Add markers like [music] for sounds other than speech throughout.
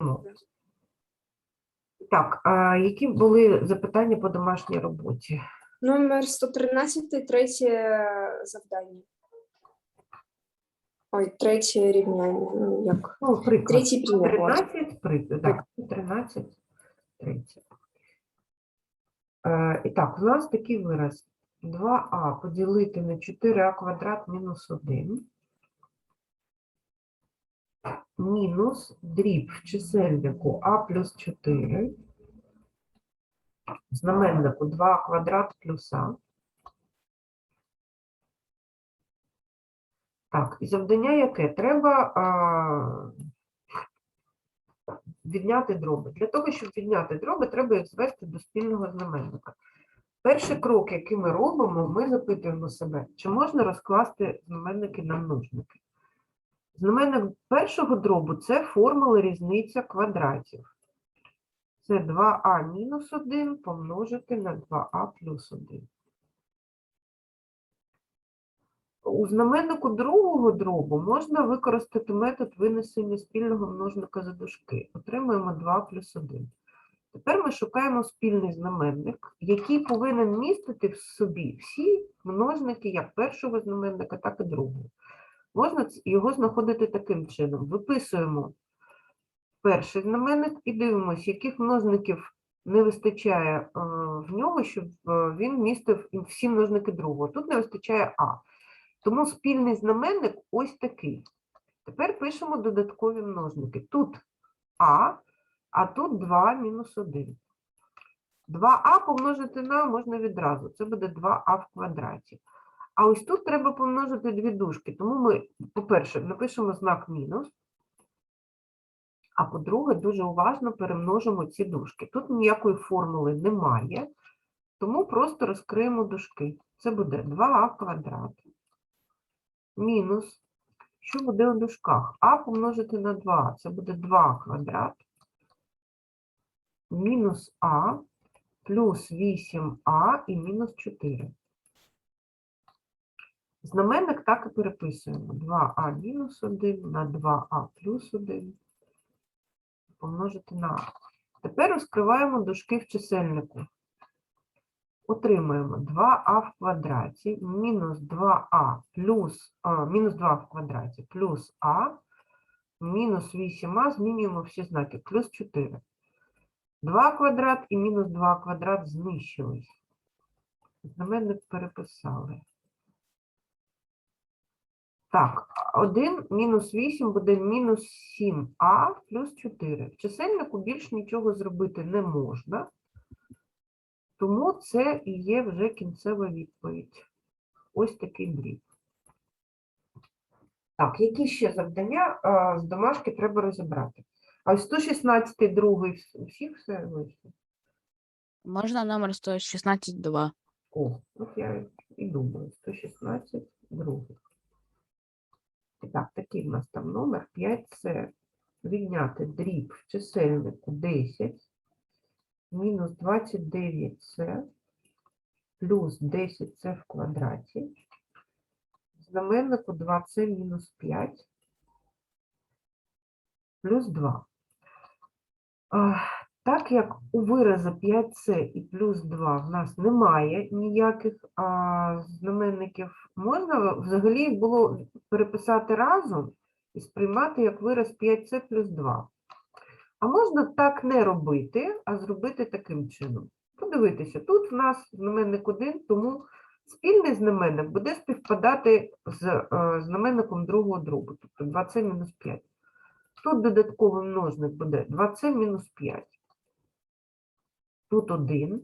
Ну. Так, а які були запитання по домашній роботі? Номер 113, третє завдання. Ой, третє рівняння. Ну, як? Ну, приклад. Третій примір. ось. 13, приклад, так, 13, 30. Е, і так, у нас такий вираз. 2а поділити на 4а квадрат мінус 1. Мінус дріб в чисельнику а плюс 4. В знаменнику 2 квадрат плюс а. Так, і завдання яке? Треба а, відняти дроби. Для того, щоб відняти дроби, треба їх звести до спільного знаменника. Перший крок, який ми робимо, ми запитуємо себе, чи можна розкласти знаменники на множники. Знаменник першого дробу це формула різниця квадратів. Це 2а мінус 1 помножити на 2а плюс 1. У знаменнику другого дробу можна використати метод винесення спільного множника за дужки. Отримуємо 2 плюс 1. Тепер ми шукаємо спільний знаменник, який повинен містити в собі всі множники як першого знаменника, так і другого. Можна його знаходити таким чином. Виписуємо перший знаменник і дивимося, яких множників не вистачає е, в нього, щоб е, він містив всі множники другого. Тут не вистачає А. Тому спільний знаменник ось такий. Тепер пишемо додаткові множники. Тут А, а тут 2 мінус 1. 2а помножити на можна відразу. Це буде 2а в квадраті. А ось тут треба помножити дві дужки. Тому ми, по-перше, напишемо знак мінус, а по-друге, дуже уважно перемножимо ці дужки. Тут ніякої формули немає, тому просто розкриємо дужки. Це буде 2а квадрат мінус, що буде у дужках? А помножити на 2, це буде 2 квадрат, мінус А, плюс 8а і мінус 4. Знаменник так і переписуємо. 2а мінус 1 на 2а плюс 1 помножити на А. Тепер розкриваємо дужки в чисельнику. Отримаємо 2а в квадраті мінус 2а плюс а, мінус 2 в квадраті плюс а мінус 8а змінюємо всі знаки плюс 4. 2 квадрат і мінус 2 квадрат знищились. Знаменник переписали. Так, 1 мінус 8 буде мінус 7а плюс 4. В чисельнику більш нічого зробити не можна. Тому це і є вже кінцева відповідь. Ось такий дріб. Так, які ще завдання а, з домашки треба розібрати? А ось 116 другий всіх все вийшло? Можна номер 116.2. О, от я і думаю, 116 другий. Так, такий в нас там номер 5 це відняти дріб в чисельнику 10 мінус 29c плюс 10c в квадраті. Знаменнику 2c мінус 5 плюс 2. Так як у виразу 5c і плюс 2 в нас немає ніяких а, знаменників, можна взагалі їх було переписати разом і сприймати як вираз 5c плюс 2. А можна так не робити, а зробити таким чином. Подивитися, тут в нас знаменник 1, тому спільний знаменник буде співпадати з е, знаменником другого дробу, тобто 2c мінус 5. Тут додатковий множник буде 2c мінус 5. Тут 1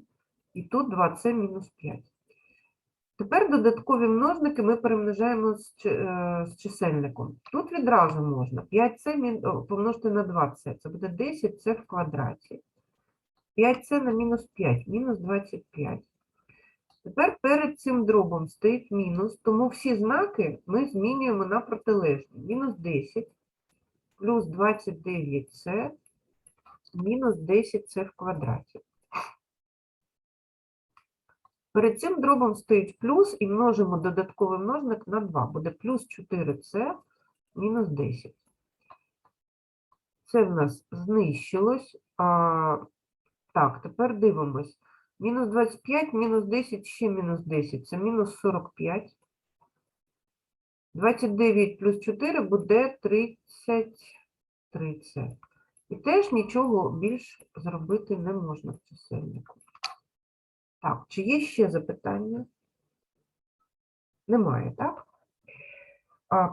і тут 2c мінус 5. Тепер додаткові множники ми перемножаємо з, е, чисельником. Тут відразу можна 5c помножити на 2c. Це буде 10c в квадраті. 5c на мінус 5, мінус 25. Тепер перед цим дробом стоїть мінус, тому всі знаки ми змінюємо на протилежні. Мінус 10 плюс 29c мінус 10c в квадраті. Перед цим дробом стоїть плюс і множимо додатковий множник на 2. Буде плюс 4c мінус 10. Це в нас знищилось. А, так, тепер дивимось. Мінус 25, мінус 10, ще мінус 10. Це мінус 45. 29 плюс 4 буде 33. це. І теж нічого більш зробити не можна в чисельнику. Так, чи є ще запитання? Немає, так?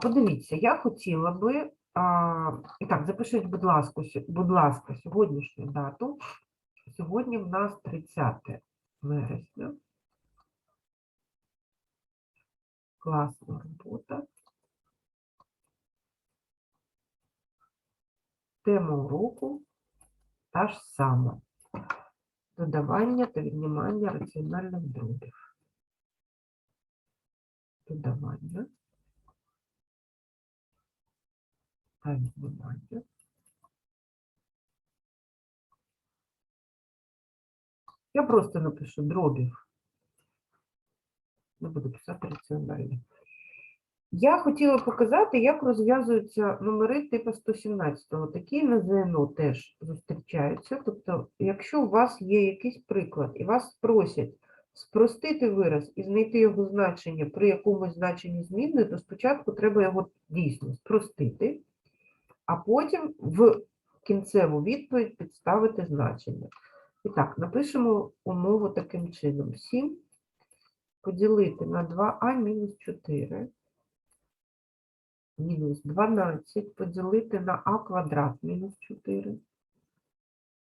Подивіться, я хотіла би. І так, запишіть, будь ласка, будь ласка, сьогоднішню дату. Сьогодні в нас 30 вересня. Класна робота. Тема уроку та ж сама. Додавання та віднімання раціональних дробів. Додавання та віднімання. Я просто напишу дробів. Не буду писати раціональні. Я хотіла показати, як розв'язуються номери типу 117. Такі на ЗНО теж зустрічаються. Тобто, якщо у вас є якийсь приклад і вас просять спростити вираз і знайти його значення при якомусь значенні змінної, то спочатку треба його дійсно спростити, а потім в кінцеву відповідь підставити значення. І так, напишемо умову таким чином. 7 поділити на 2а мінус 4 мінус 12 поділити на а квадрат мінус 4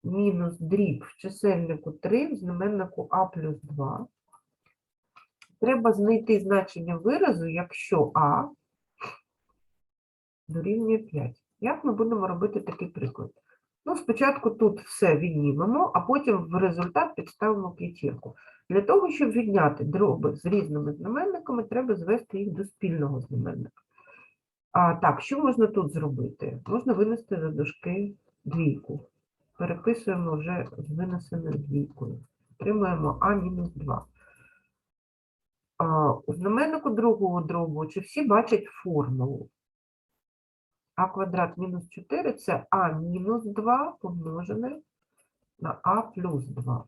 мінус дріб в чисельнику 3 в знаменнику а плюс 2. Треба знайти значення виразу, якщо а дорівнює 5. Як ми будемо робити такий приклад? Ну, спочатку тут все віднімемо, а потім в результат підставимо п'ятірку. Для того, щоб відняти дроби з різними знаменниками, треба звести їх до спільного знаменника. А, так, що можна тут зробити? Можна винести за дужки двійку. Переписуємо вже з винесеною двійкою. Отримуємо А-2. У знаменнику другого дробу, чи всі бачать формулу? А квадрат мінус 4 це А мінус 2 помножене на А плюс 2.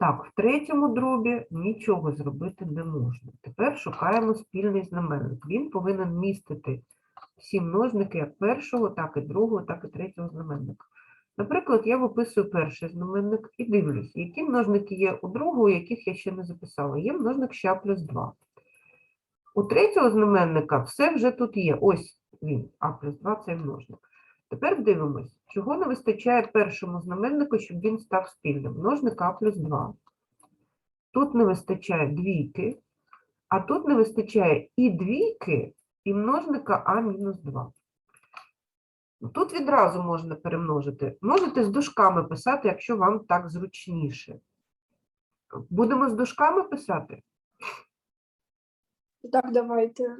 Так, в третьому дробі нічого зробити не можна. Тепер шукаємо спільний знаменник. Він повинен містити всі множники як першого, так і другого, так і третього знаменника. Наприклад, я виписую перший знаменник і дивлюсь, які множники є у другого, яких я ще не записала. Є множник ще плюс 2. У третього знаменника все вже тут є. Ось він, а плюс 2 це множник. Тепер дивимось, чого не вистачає першому знаменнику, щоб він став спільним. Множник а плюс 2. Тут не вистачає двійки, а тут не вистачає і двійки, і множника а мінус 2. Тут відразу можна перемножити. Можете з дужками писати, якщо вам так зручніше. Будемо з дужками писати? Так, давайте.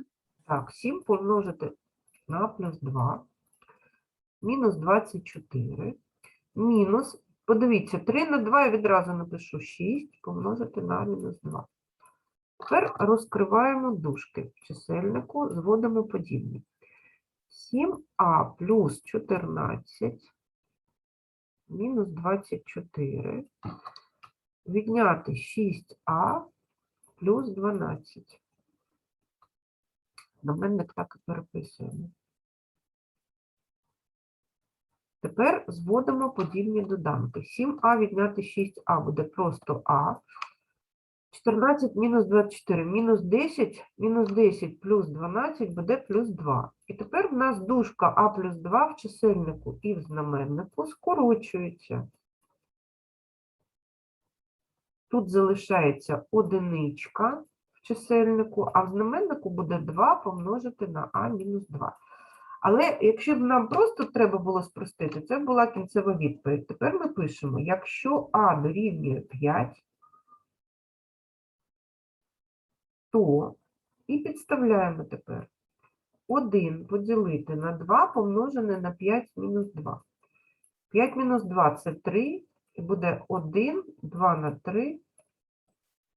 Так, 7 помножити на плюс 2, мінус 24, мінус, подивіться, 3 на 2 я відразу напишу 6, помножити на мінус 2. Тепер розкриваємо дужки в чисельнику, зводимо подібні. 7а плюс 14 мінус 24 відняти 6а плюс 12. Знаменник так і переписуємо. Тепер зводимо подібні доданки. 7а відняти 6а буде просто а. 14 мінус 24, мінус 10, мінус 10 плюс 12 буде плюс 2. І тепер в нас дужка а плюс 2 в чисельнику і в знаменнику скорочується. Тут залишається одиничка в чисельнику, а в знаменнику буде 2 помножити на а мінус 2. Але якщо б нам просто треба було спростити, це була кінцева відповідь. Тепер ми пишемо, якщо а дорівнює 5, то і підставляємо тепер 1 поділити на 2 помножене на 5 мінус 2. 5 мінус 2 – це 3, і буде 1, 2 на 3,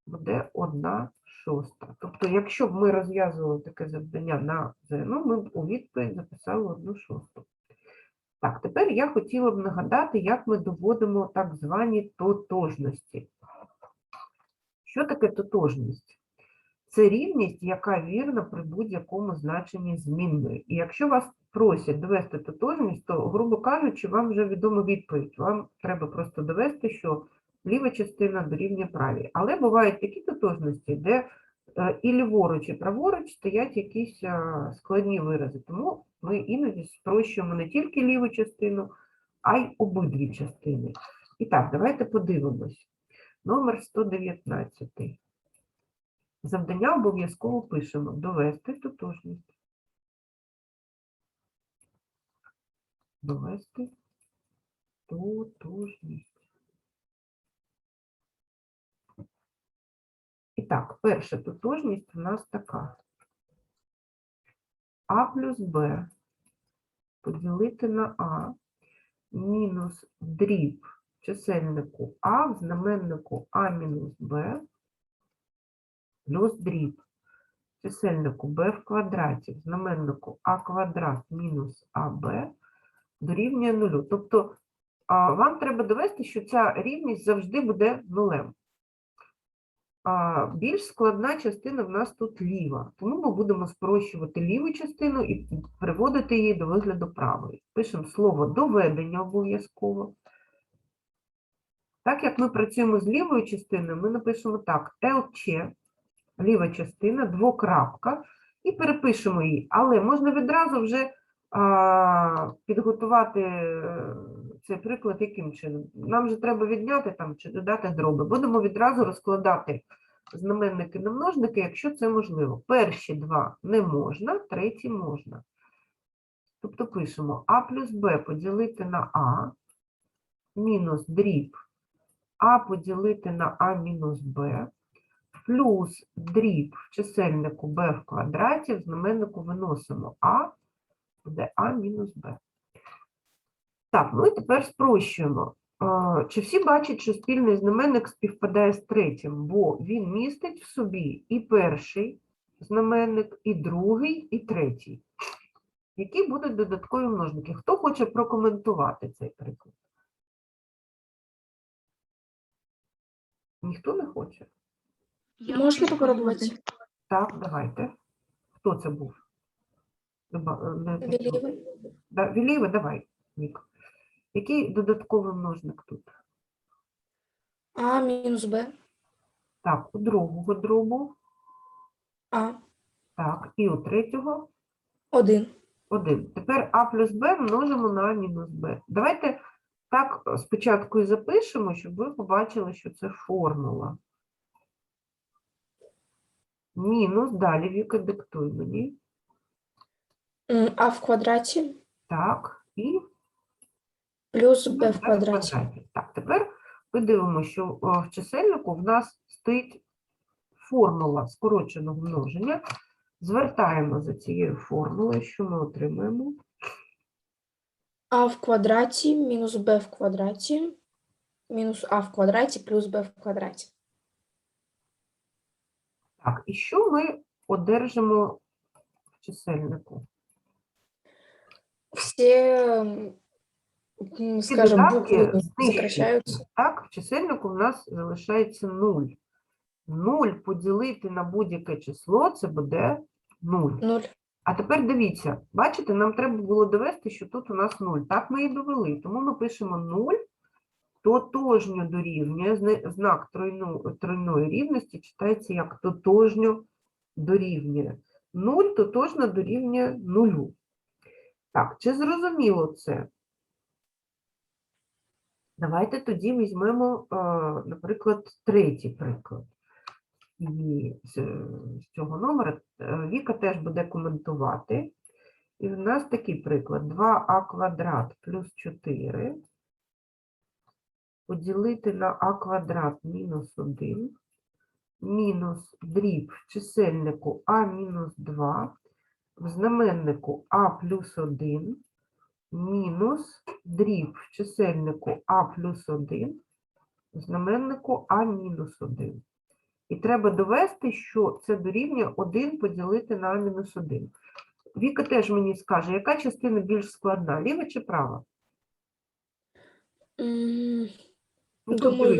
буде 1 шоста. Тобто, якщо б ми розв'язували таке завдання на ЗНО, ми б у відповідь записали 1 шосту. Так, тепер я хотіла б нагадати, як ми доводимо так звані тотожності. Що таке тотожність? Це рівність, яка вірна при будь-якому значенні змінної. І якщо вас просять довести тотожність, то, грубо кажучи, вам вже відома відповідь. Вам треба просто довести, що ліва частина дорівнює правій. Але бувають такі тотожності, де е, і ліворуч, і праворуч стоять якісь е, складні вирази. Тому ми іноді спрощуємо не тільки ліву частину, а й обидві частини. І так, давайте подивимось. Номер 119. Завдання обов'язково пишемо довести тотожність. Довести тотожність. І так, перша тотожність у нас така. А плюс Б поділити на А мінус дріб чисельнику А в знаменнику А мінус Б плюс дріб чисельнику b в квадраті в знаменнику а квадрат мінус аб дорівнює нулю. Тобто вам треба довести, що ця рівність завжди буде нулем. А, більш складна частина в нас тут ліва, тому ми будемо спрощувати ліву частину і приводити її до вигляду правої. Пишемо слово доведення обов'язково. Так як ми працюємо з лівою частиною, ми напишемо так: ЛЧ ліва частина, двокрапка, і перепишемо її. Але можна відразу вже а, підготувати е, цей приклад яким чином. Нам же треба відняти там чи додати дроби. Будемо відразу розкладати знаменники на множники, якщо це можливо. Перші два не можна, треті можна. Тобто пишемо А плюс Б поділити на А, мінус дріб А поділити на А мінус Б, плюс дріб в чисельнику b в квадраті, в знаменнику виносимо а, буде а мінус b. Так, ну і тепер спрощуємо. Чи всі бачать, що спільний знаменник співпадає з третім, бо він містить в собі і перший знаменник, і другий, і третій. Які будуть додаткові множники? Хто хоче прокоментувати цей приклад? Ніхто не хоче? Можна попробувати? Так, давайте. Хто це був? Е, Вілієва, давай, Нік. Який додатковий множник тут? А мінус Б. Так, у другого дробу, А. так, і у третього Один. один. Тепер А плюс Б множимо на А мінус Б. Давайте так спочатку і запишемо, щоб ви побачили, що це формула. Мінус, далі Віка диктуй мені. А в квадраті Так, і плюс Ну, Б в квадраті. Так, тепер подивимося, що в чисельнику в нас стоїть формула скороченого множення. Звертаємо за цією формулою, що ми отримаємо. А в квадраті мінус Б в квадраті. Мінус А в квадраті плюс Б в квадраті. Так, і що ми одержимо в чисельнику? Всі, м, м, Всі букви сокращаються. Так, в чисельнику в нас залишається 0. 0 поділити на будь-яке число це буде 0. Нуль. А тепер дивіться, бачите, нам треба було довести, що тут у нас 0. Так ми і довели. Тому ми пишемо 0, тотожньо дорівнює, знак тройну, тройної рівності читається як тотожньо дорівнює. 0 тотожно дорівнює 0. Так, чи зрозуміло це? Давайте тоді візьмемо, е, наприклад, третій приклад. І з, цього номера е, Віка теж буде коментувати. І в нас такий приклад: 2а квадрат плюс 4 поділити на а квадрат мінус 1 мінус дріб в чисельнику а мінус 2 в знаменнику а плюс 1 мінус дріб в чисельнику а плюс 1 в знаменнику а мінус 1. І треба довести, що це дорівнює 1 поділити на А мінус 1. Віка теж мені скаже, яка частина більш складна, ліва чи права? Ну, Думаю,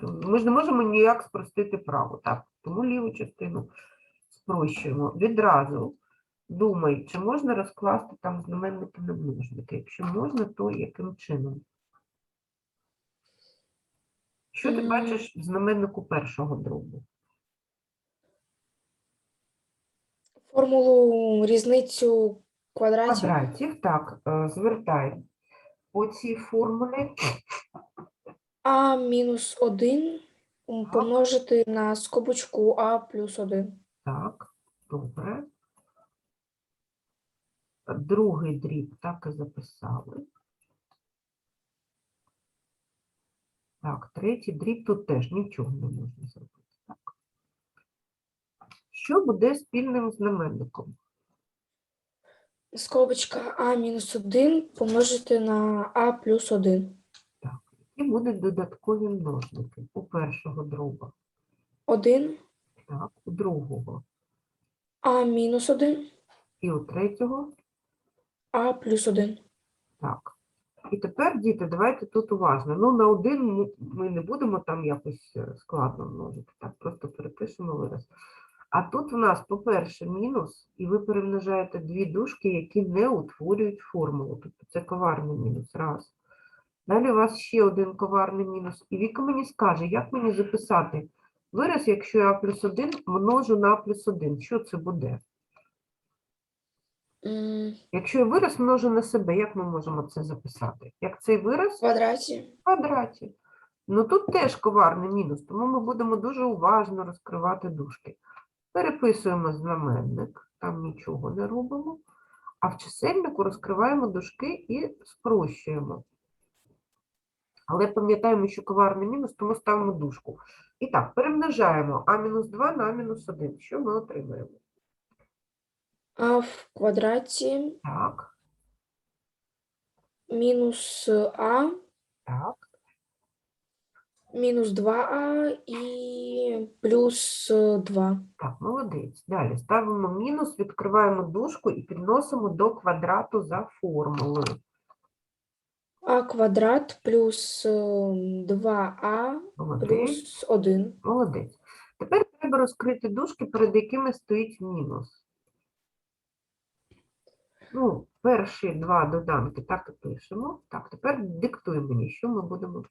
то ми ж не можемо ніяк спростити праву, так? Тому ліву частину спрощуємо. Відразу думай, чи можна розкласти там знаменники на множники. Якщо можна, то яким чином? Що ти бачиш в знаменнику першого дробу? Формулу різницю квадратів. Квадратів, так, е, звертай по цій формулі. А мінус 1 помножити на скобочку А плюс 1. Так, добре. Другий дріб так і записали. Так, третій дріб тут теж нічого не можна зробити. Так. Що буде спільним знаменником? Скобочка А мінус 1 помножити на А плюс 1. І будуть додаткові множники у першого дроба, 1 так, у другого А мінус 1 і у третього. А плюс 1. Так. І тепер, діти, давайте тут уважно. Ну, на один ми не будемо там якось е, складно множити. Так, просто перепишемо вираз. А тут у нас, по-перше, мінус, і ви перемножаєте дві дужки, які не утворюють формулу. Тобто це коварний мінус. Раз. Далі у вас ще один коварний мінус. І Віка мені скаже, як мені записати вираз, якщо я плюс 1 множу на плюс 1. Що це буде? М, Якщо я вираз множу на себе, як ми можемо це записати? Як цей вираз? В квадраті. квадраті. Ну тут теж коварний мінус, тому ми будемо дуже уважно розкривати дужки. Переписуємо знаменник, там нічого не робимо, а в чисельнику розкриваємо дужки і спрощуємо. Але пам'ятаємо, що коварний мінус, тому ставимо дужку. І так, перемножаємо а-2 на а-1. Що ми отримаємо? А в квадраті Так, мінус А так. мінус 2А і плюс 2. Так, молодець. Далі ставимо мінус, відкриваємо дужку і підносимо до квадрату за формулою. А квадрат плюс 2А Молодець, плюс 1. молодець. Тепер треба розкрити дужки, перед якими стоїть мінус. Ну, перші два доданки так і пишемо. Так, тепер диктуй мені, що ми будемо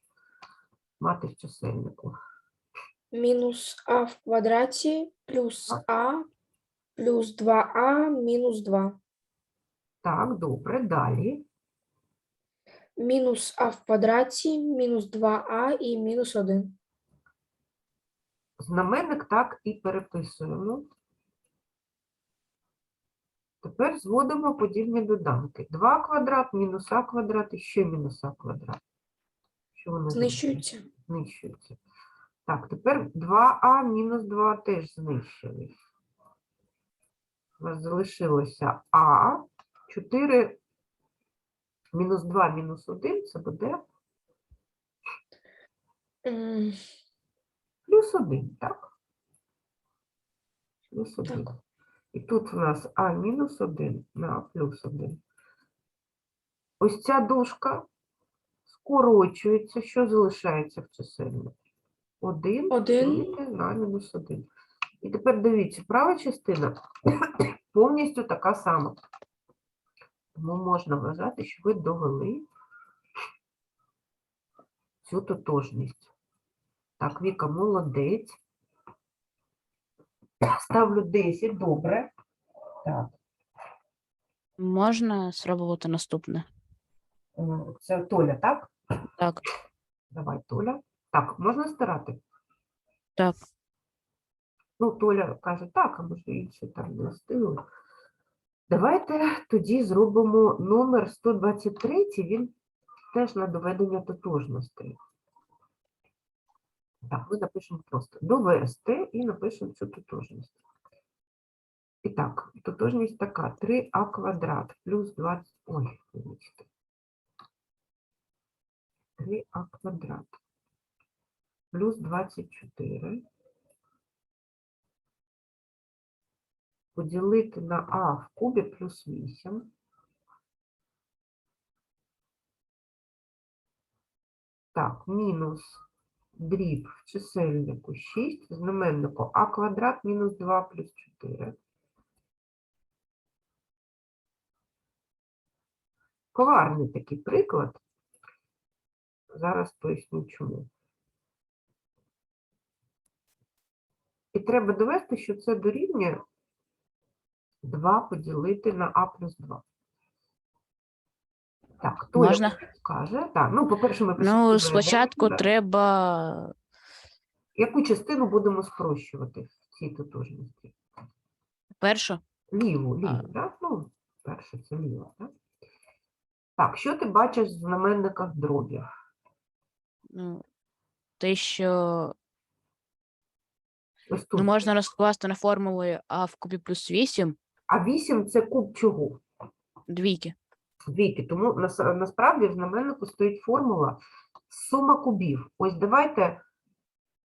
мати в чисельнику. Мінус А в квадраті плюс А плюс 2А мінус 2. Так, добре, далі. Мінус А в квадраті мінус 2А і мінус 1. Знаменник так і переписуємо. Тепер зводимо подібні доданки. 2 квадрат мінус а квадрат і ще мінус а квадрат. Що зроблять? Знищується. знищується. Так, тепер 2а мінус 2 теж знищились. У нас залишилося а. 4 мінус 2 мінус 1 це буде М, плюс 1, так? Плюс 1. Так. І тут у нас а мінус 1 на плюс 1. Ось ця дужка скорочується. Що залишається в чисельнику? 1 Один. на мінус 1. І тепер дивіться, права частина [clears throat] повністю така сама. Тому можна вважати, що ви довели цю тотожність. Так, Віка, молодець. Ставлю 10, добре. Так, Можна спробувати наступне. е, це Толя, так? Так, Давай, Толя. Так, можна стирати? так. Ну, Толя каже, так, а може інші там не встигли. Давайте тоді зробимо номер 123, він теж на доведення тотожностей. Так, ми напишемо просто довести і напишемо цю тотожність. І так, тотожність така: 3а квадрат плюс 20. Ой, вибачте. 3а квадрат плюс 24 поділити на а в кубі плюс 8. Так, мінус дріб в чисельнику 6, в знаменнику а квадрат мінус 2 плюс 4. Коварний такий приклад. Зараз поясню чому. І треба довести, що це дорівнює 2 поділити на а плюс 2. Так, хто Можна? скаже? Так, ну, по-перше, ми Ну, спочатку треба Яку частину будемо спрощувати в цій тотожності? першу. Ліву, А. ліву, так? Ну, перше це ліво, так? Так, що ти бачиш в знаменниках дробів? Ну, те, що Ось тут. ну, можна розкласти на формулу а в кубі плюс 8 А 8 це куб чого? двійки. Двійки. Тому насправді в знаменнику стоїть формула сума кубів. Ось давайте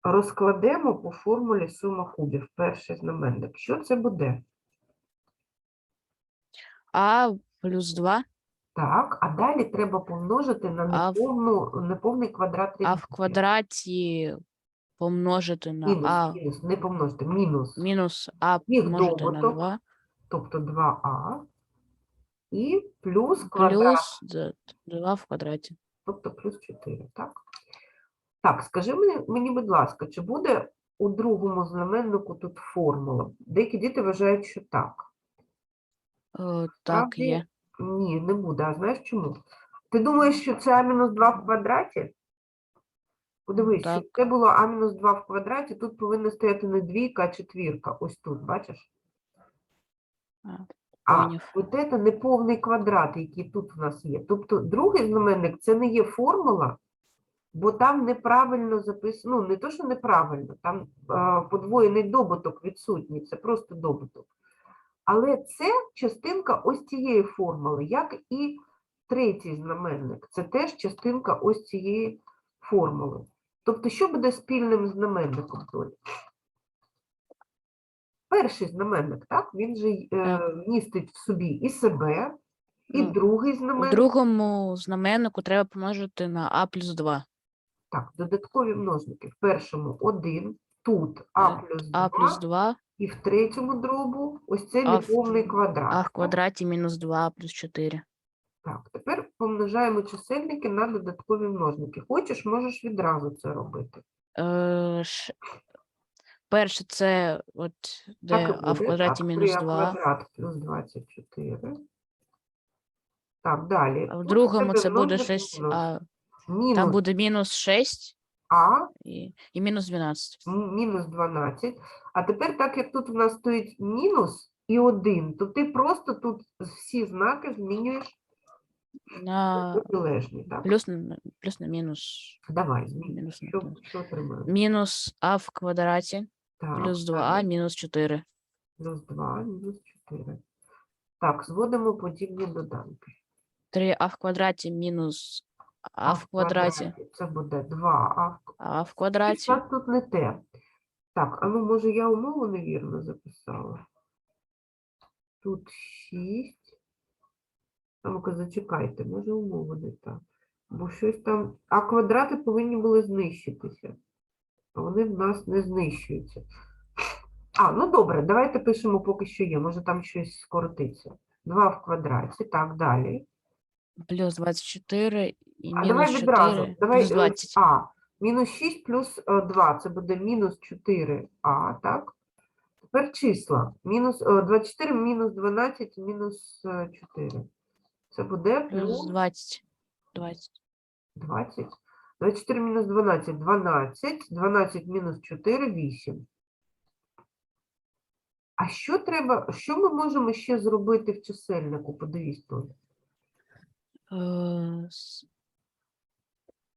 розкладемо по формулі сума кубів. Перший знаменник. Що це буде? А плюс 2, Так, а далі треба помножити на неповну, неповний квадрат а в квадраті помножити на Мінус, а мінус, не помножити, мінус. мінус а Їх помножити на добуток 2 тобто 2а, і плюс квадрат, плюс 2 в квадраті. тобто плюс 4, так? Так, скажи мені, мені, будь ласка, чи буде у другому знаменнику тут формула? Деякі діти вважають, що так. О, так, Справді, є. Ні, не буде. А знаєш чому? Ти думаєш, що це а мінус 2 в квадраті? Подивись, щоб Так. це було А-2 в квадраті, тут повинна стояти не двійка, а четвірка. Ось тут, бачиш? А, А от це неповний квадрат, який тут в нас є. Тобто другий знаменник це не є формула, бо там неправильно записано, ну не то, що неправильно, там а, подвоєний добуток відсутній, це просто добуток. Але це частинка ось цієї формули, як і третій знаменник. Це теж частинка ось цієї формули. Тобто, що буде спільним знаменником? Перший знаменник, так? Він же й, е, містить в собі і себе, і Ну, другий У знаменник. другому знаменнику треба помножити на а плюс 2. Так, додаткові множники. В першому 1, тут а Е, плюс 2, А плюс 2, і в третьому дробу ось це А в- неповний квадрат. а в так? квадраті мінус 2 плюс 4. Так, тепер помножаємо чисельники на додаткові множники. Хочеш, можеш відразу це робити. Е, ш- Перше це от де Так а в квадраті мінус 3а 2. квадрат плюс 24. Так, далі. А в Тут другому це буде множник 6, а Мінус там буде мінус 6 а і, і мінус 12. м- мінус 12. А тепер, так як тут у нас стоїть мінус і 1, то ти просто тут всі знаки змінюєш На на протилежні. Так? плюс на плюс на мінус. Давай, змінюй. мінус на Що, плюс. що отримаємо? Мінус а в квадраті Так, плюс 2а мінус 4. Плюс 2, мінус 4. Так, зводимо подібні доданки. 3а в квадраті мінус а в квадраті, Це буде 2, а в а в квадраті. нас тут не те. Так, а ну може я умову невірно записала. Тут 6. А ну-ка, зачекайте, може умова не так. Бо щось там. А квадрати повинні були знищитися. Вони в нас не знищуються. А, ну добре, давайте пишемо поки що є. Може там щось скоротиться. 2 в квадраті. Так, далі. Плюс 24 і А мінус давай 4 відразу. Давай плюс е, 20. А. Мінус 6 плюс 2. Це буде мінус 4а, так? Тепер числа. Мінус, е, 24 мінус 12 мінус е, 4. Це буде Плюс плюс 20. 20. 20. 24 мінус 12 – 12. 12 мінус 4 – 8. А що треба, що ми можемо ще зробити в чисельнику? Подивись тут. Е,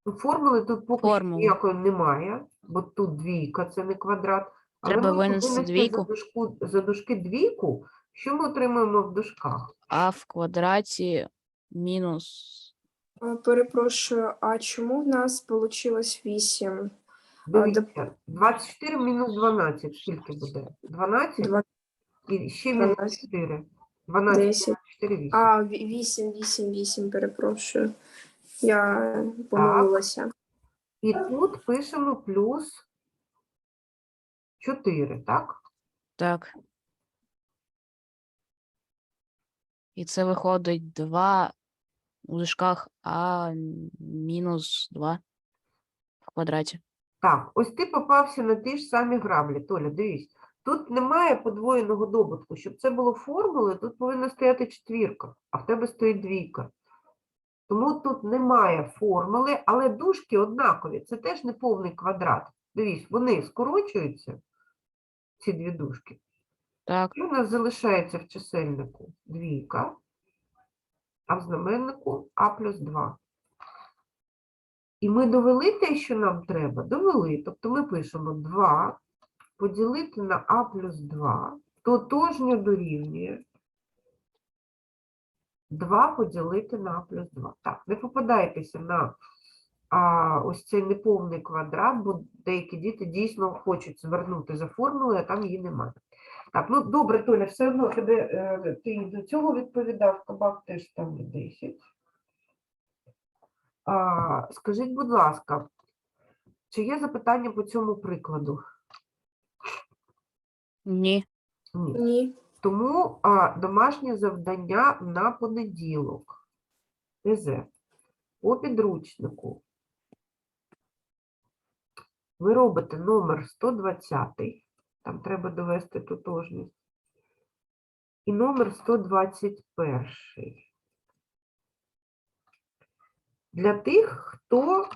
Ну, Формули тут поки Формули. ніякої немає, бо тут двійка, це не квадрат. Але Треба можна винести винести двійку. За, дужку, за дужки двійку. Що ми отримаємо в дужках? А в квадраті мінус Перепрошую, а чому в нас вийшло 8? Дивіться, 24 мінус 12, скільки буде? 12 і ще мінус 12. 4. 12 Десять. 4, 8. А, ві- вісім, вісім, вісім, перепрошую. Я помилилася. І тут пишемо плюс 4, так? Так. І це виходить 2 у дужках, а мінус 2 в квадраті. Так, ось ти попався на ті ж самі граблі. Толя, дивись. Тут немає подвоєного добутку. Щоб це було формулою, тут повинна стояти четвірка, а в тебе стоїть двійка. Тому тут немає формули, але дужки однакові. Це теж не повний квадрат. Дивись, вони скорочуються, ці дві дужки. Так, І у нас залишається в чисельнику двійка, а в знаменнику А плюс 2. І ми довели те, що нам треба, довели. Тобто ми пишемо 2 поділити на А плюс 2, тотожньо дорівнює 2 поділити на А плюс 2. Так, не попадайтеся на а, ось цей неповний квадрат, бо деякі діти дійсно хочуть звернути за формулою, а там її немає. Так, ну добре, Толя, все одно тебе, е, ти і до цього відповідав, кабак теж ставлю 10. А, скажіть, будь ласка, чи є запитання по цьому прикладу? ні. Ні. Ні. Тому а, домашнє завдання на понеділок. ТЗ. По підручнику. Ви робите номер 120, там треба довести тотожність. І номер 121. Для тих, хто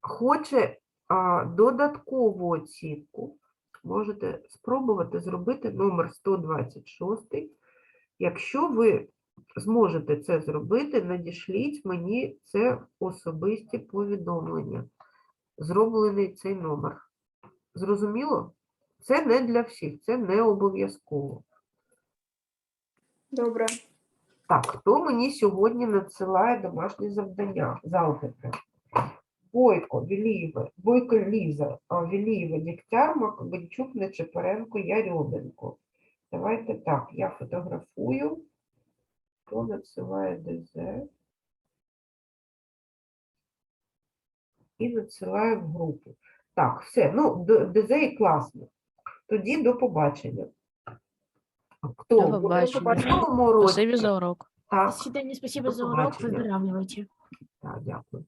хоче а, додаткову оцінку, можете спробувати зробити номер 126. Якщо ви зможете це зробити, надішліть мені це особисті повідомлення. Зроблений цей номер. Зрозуміло? Це не для всіх, це не обов'язково. Добре. Так, хто мені сьогодні надсилає домашні завдання з алгебри? Бойко, Вілієва, Бойко Ліза, Вілієва, Дігтяр, Макбенчук, Нечепоренко, Ярьобенко. Давайте так, я фотографую. Хто надсилає ДЗ? І надсилає в групу. Так, все, ну, ДЗ і класно. Тоді до побачення. Хто? До побачення. новому уроці? Спасибі за урок. Так, До свидания, спасибо До за урок, побачення. выздоравливайте. так, дякую.